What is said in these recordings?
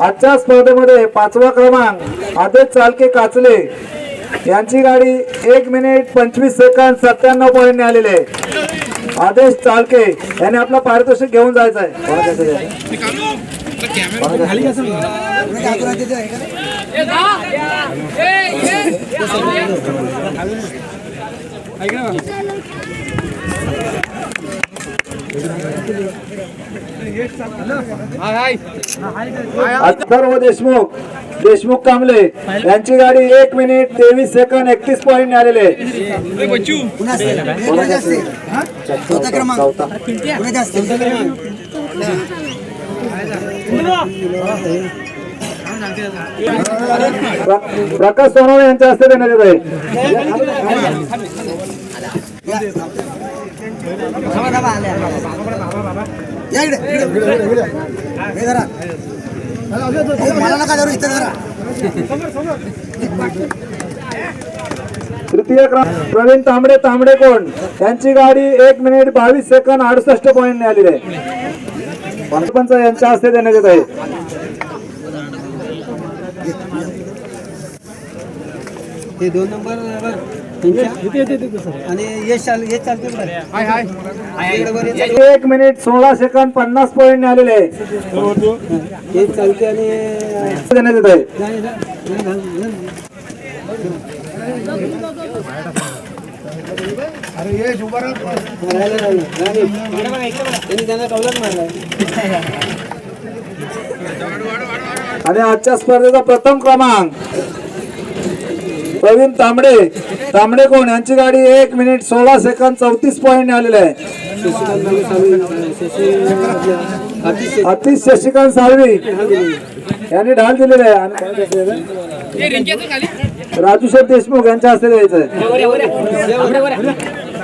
आजच्या स्पर्धेमध्ये पाचवा क्रमांक आदेश चालके काचले. यांची गाडी एक मिनिट पंचवीस सेकंद सत्त्याण्णव पॉईंटने आलेले आहे. आदेश चालके यांनी आपला पारितोषिक घेऊन जायचं आहे. आहे? अथर्व देशमुख. देशमुख कांबले यांची गाडी एक मिनिट तेवीस सेकंद एकतीस पॉईंट आलेले. हा? प्रकाश सोनवणे यांच्या हस्ते देण्यात येत आहे. या इकडे. हे धरा. मला नका धरू इथं धरा. तृतीय क्रमांक प्रवीण तांबडे तांबडे कोण? यांची गाडी एक मिनिट बावीस सेकंद अडुसष्ट पॉईंट आलेली आहे. पंतपंच यांच्या हस्ते देण्यात येत आहे. हे दोन नंबर हे. एक मिनिट सोळा सेकंद पन्नास पॉईंट आलेले हे देण्यात आहे आणि आजच्या स्पर्धेचा प्रथम क्रमांक प्रवीण तांबडे. तांबडे कोण? यांची गाडी एक मिनिट सोळा सेकंद चौतीस पॉईंट आलेले आहे. अतिश शशिकांत साळवी. यांनी ढाल दिलेले आहे. आणि आहे? राजू शेठ देशमुख यांच्या हस्ते द्यायचं आहे.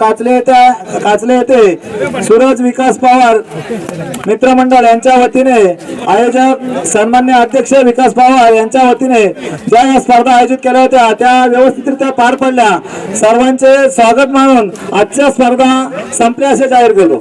काचले येते काचले येते. सूरज विकास पवार मित्रमंडळ यांच्या वतीने आयोजक सन्मान्य अध्यक्ष विकास पवार यांच्या वतीने ज्या या स्पर्धा आयोजित केल्या होत्या त्या व्यवस्थितरित्या पार पडल्या. सर्वांचे स्वागत मानून आजच्या स्पर्धा संपल्या असे जाहीर केलो.